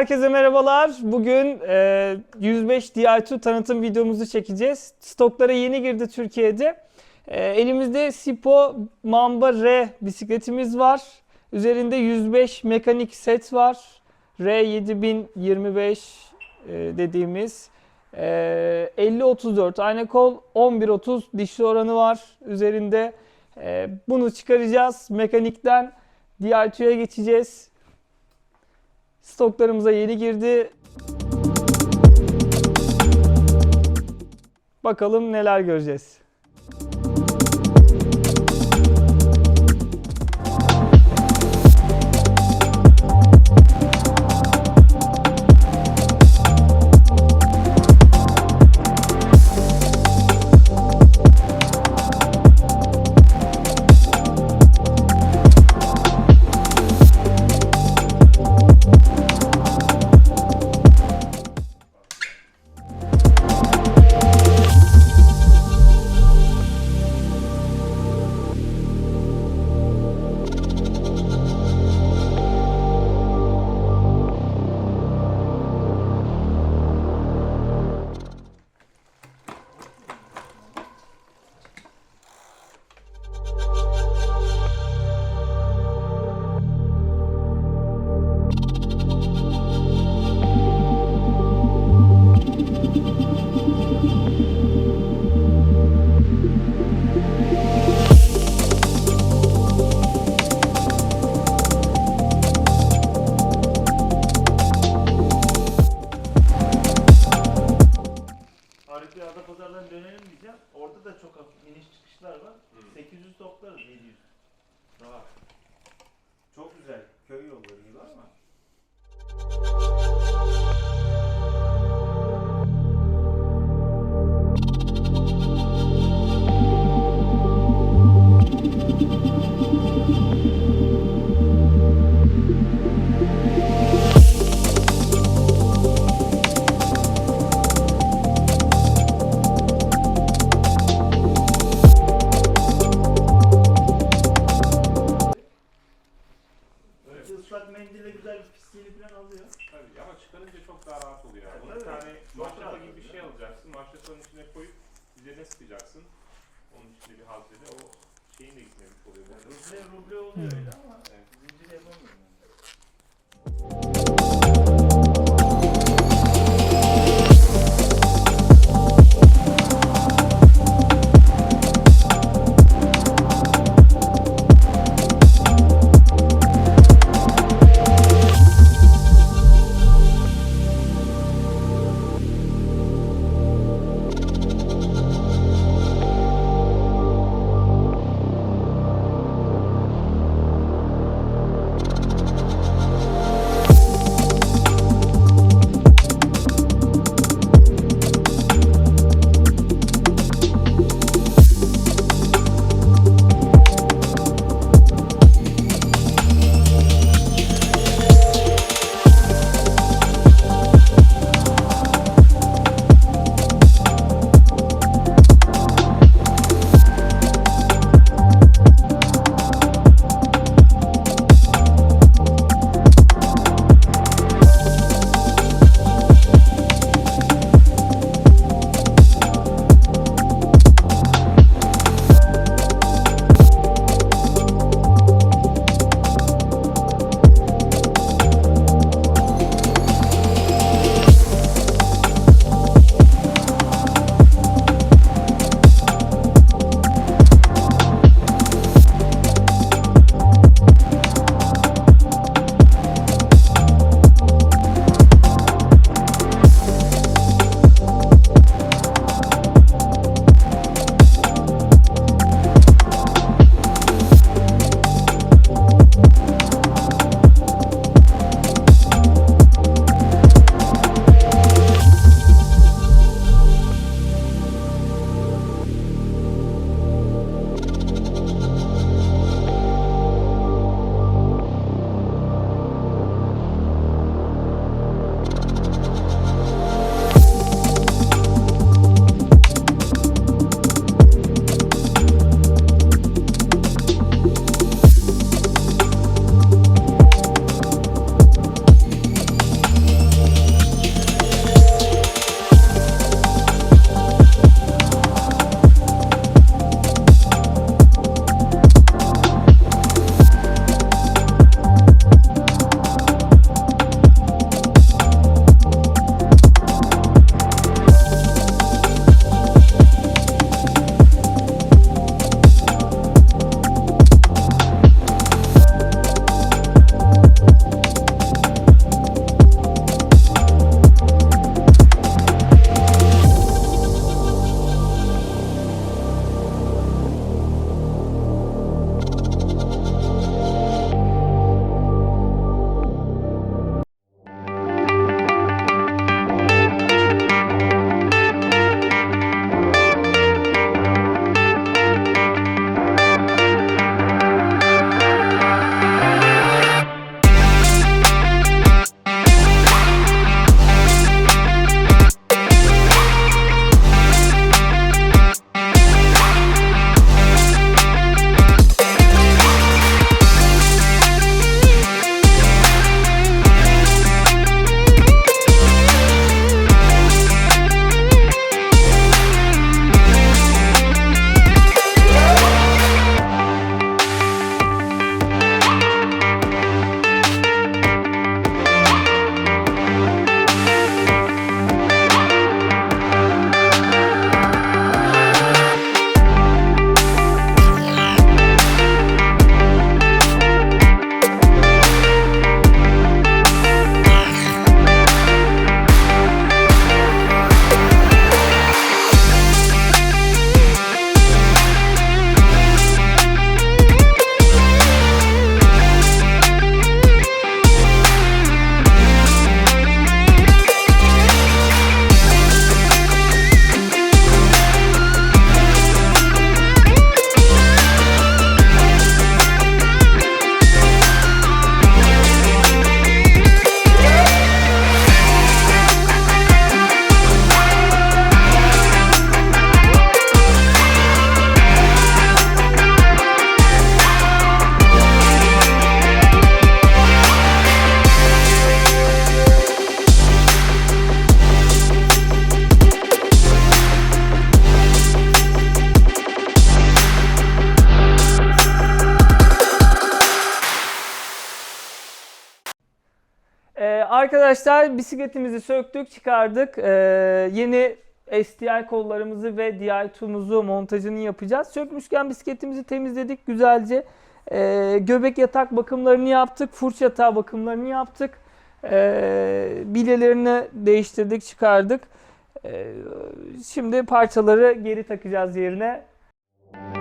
Herkese merhabalar. Bugün e, 105 Di2 tanıtım videomuzu çekeceğiz. Stoklara yeni girdi Türkiye'de. E, elimizde Sipo Mamba R bisikletimiz var. Üzerinde 105 mekanik set var. R7025 e, dediğimiz. E, 50-34 aynı kol 11-30 dişli oranı var üzerinde. E, bunu çıkaracağız. Mekanikten Di2'ya geçeceğiz. Stoklarımıza yeni girdi. Bakalım neler göreceğiz. Arkadaşlar bisikletimizi söktük, çıkardık. Ee, yeni STI kollarımızı ve DI2'muzu montajını yapacağız. Sökmüşken bisikletimizi temizledik güzelce. Ee, göbek yatak bakımlarını yaptık, furç yatağı bakımlarını yaptık. Ee, bilyelerini değiştirdik, çıkardık. Ee, şimdi parçaları geri takacağız yerine. DI2'muzu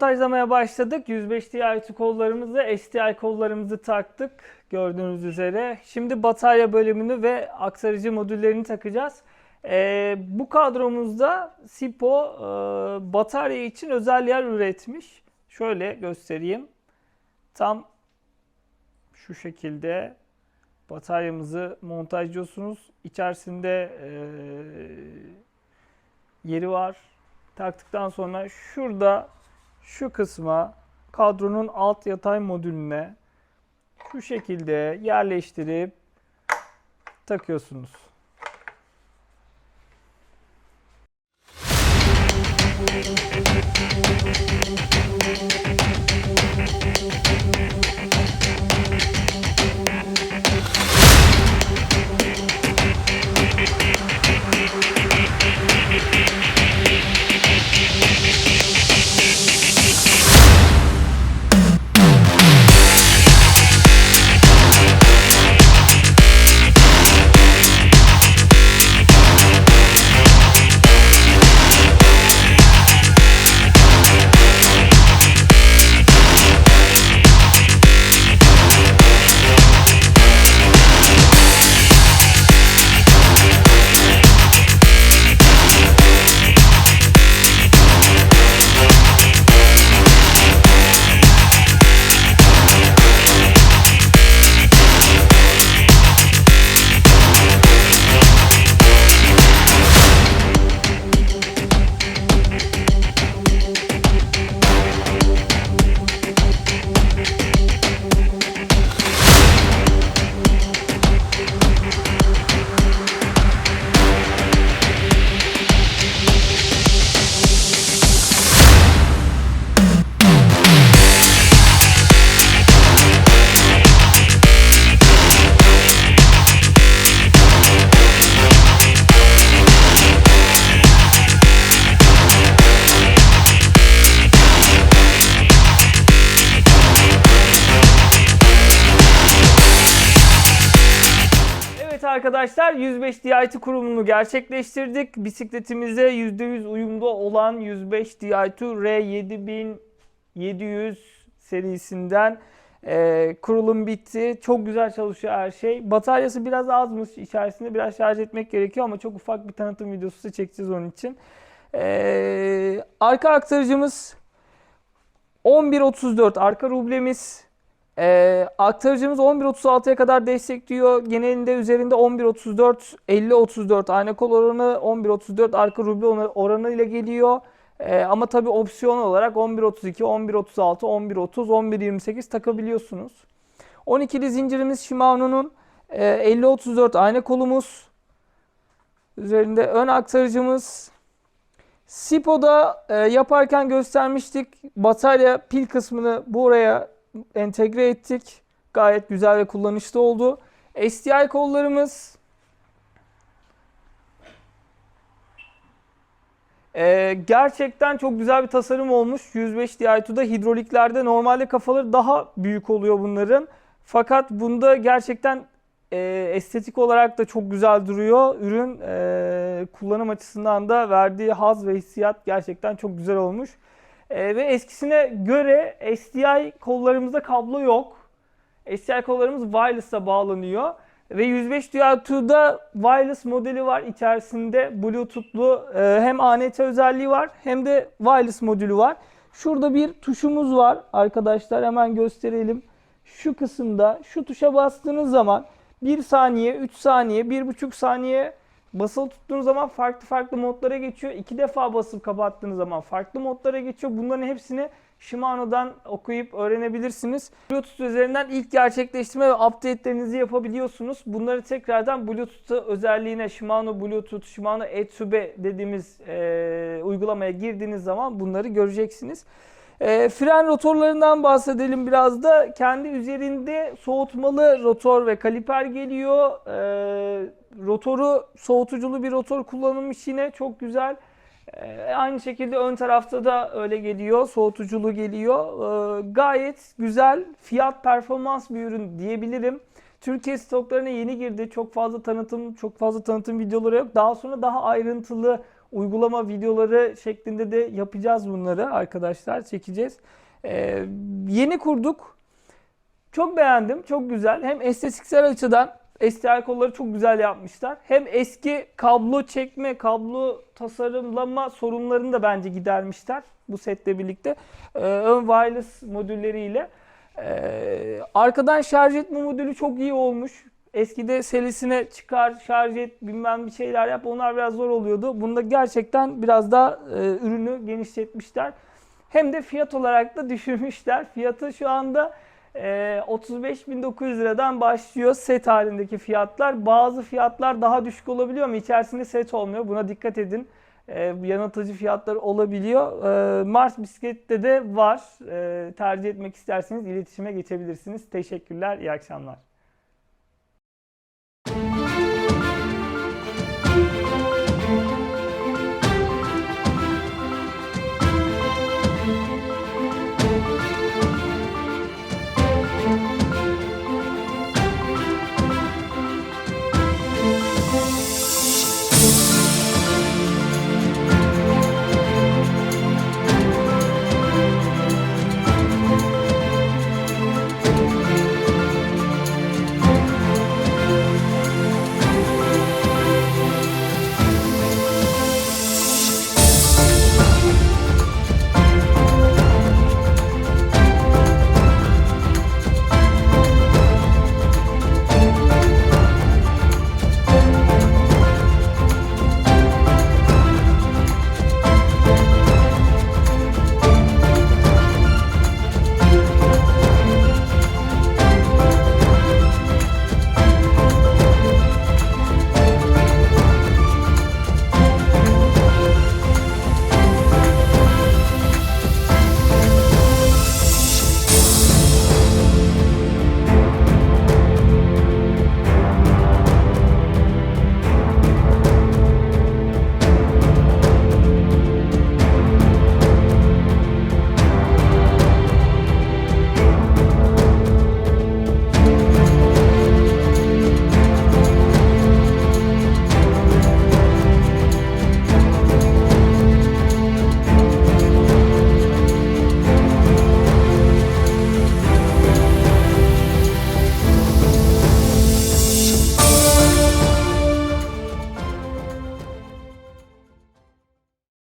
montajlamaya başladık. 105 DI2 kollarımızı, STI kollarımızı taktık gördüğünüz üzere. Şimdi batarya bölümünü ve aktarıcı modüllerini takacağız. Ee, bu kadromuzda Sipo e, batarya için özel yer üretmiş. Şöyle göstereyim. Tam şu şekilde bataryamızı montajlıyorsunuz. İçerisinde e, yeri var. Taktıktan sonra şurada şu kısma kadronun alt yatay modülüne şu şekilde yerleştirip takıyorsunuz. Müzik arkadaşlar 105 DI2 kurulumunu gerçekleştirdik. Bisikletimize %100 uyumlu olan 105 DI2 R7700 serisinden e, kurulum bitti. Çok güzel çalışıyor her şey. Bataryası biraz azmış. İçerisinde biraz şarj etmek gerekiyor ama çok ufak bir tanıtım videosu da çekeceğiz onun için. E, arka aktarıcımız 1134 arka rublemiz. Ee, aktarıcımız 11.36'ya kadar destekliyor. Genelinde üzerinde 11.34, 50.34 aynı kol oranı, 11.34 arka ruble oranı ile geliyor. Ee, ama tabii opsiyon olarak 11.32, 11.36, 11.30, 11.28 takabiliyorsunuz. 12'li zincirimiz Shimano'nun e, 50.34 aynı kolumuz. Üzerinde ön aktarıcımız. Sipo'da e, yaparken göstermiştik. Batarya pil kısmını buraya entegre ettik. Gayet güzel ve kullanışlı oldu. STI kollarımız Ee, gerçekten çok güzel bir tasarım olmuş. 105 Di2'da hidroliklerde normalde kafaları daha büyük oluyor bunların. Fakat bunda gerçekten e, estetik olarak da çok güzel duruyor. Ürün e, kullanım açısından da verdiği haz ve hissiyat gerçekten çok güzel olmuş. E, ve eskisine göre SDI kollarımızda kablo yok. SDI kollarımız wireless'a bağlanıyor. Ve 105 Di2'da wireless modeli var içerisinde Bluetooth'lu e, hem ANT özelliği var hem de wireless modülü var. Şurada bir tuşumuz var arkadaşlar hemen gösterelim. Şu kısımda şu tuşa bastığınız zaman 1 saniye, 3 saniye, 1,5 saniye basılı tuttuğunuz zaman farklı farklı modlara geçiyor. İki defa basıp kapattığınız zaman farklı modlara geçiyor. Bunların hepsini Shimano'dan okuyup öğrenebilirsiniz. Bluetooth üzerinden ilk gerçekleştirme ve update'lerinizi yapabiliyorsunuz. Bunları tekrardan Bluetooth özelliğine Shimano Bluetooth, Shimano Etsube dediğimiz e, uygulamaya girdiğiniz zaman bunları göreceksiniz. E, fren rotorlarından bahsedelim biraz da. Kendi üzerinde soğutmalı rotor ve kaliper geliyor. E, rotoru soğutuculu bir rotor kullanılmış yine çok güzel. E, aynı şekilde ön tarafta da öyle geliyor. Soğutuculu geliyor. E, gayet güzel fiyat performans bir ürün diyebilirim. Türkiye stoklarına yeni girdi. Çok fazla tanıtım, çok fazla tanıtım videoları yok. Daha sonra daha ayrıntılı uygulama videoları şeklinde de yapacağız bunları arkadaşlar. Çekeceğiz. Ee, yeni kurduk. Çok beğendim. Çok güzel. Hem estetiksel açıdan STI kolları çok güzel yapmışlar. Hem eski kablo çekme, kablo tasarımlama sorunlarını da bence gidermişler bu setle birlikte. Ee, ön wireless modülleriyle. Ee, arkadan şarj etme modülü çok iyi olmuş. Eskide serisine çıkar, şarj et, bilmem bir şeyler yap. Onlar biraz zor oluyordu. Bunda gerçekten biraz daha e, ürünü genişletmişler. Hem de fiyat olarak da düşürmüşler. Fiyatı şu anda e, 35.900 liradan başlıyor set halindeki fiyatlar. Bazı fiyatlar daha düşük olabiliyor ama içerisinde set olmuyor. Buna dikkat edin. E, yanıltıcı fiyatlar olabiliyor. E, Mars bisiklette de var. E, tercih etmek isterseniz iletişime geçebilirsiniz. Teşekkürler, iyi akşamlar.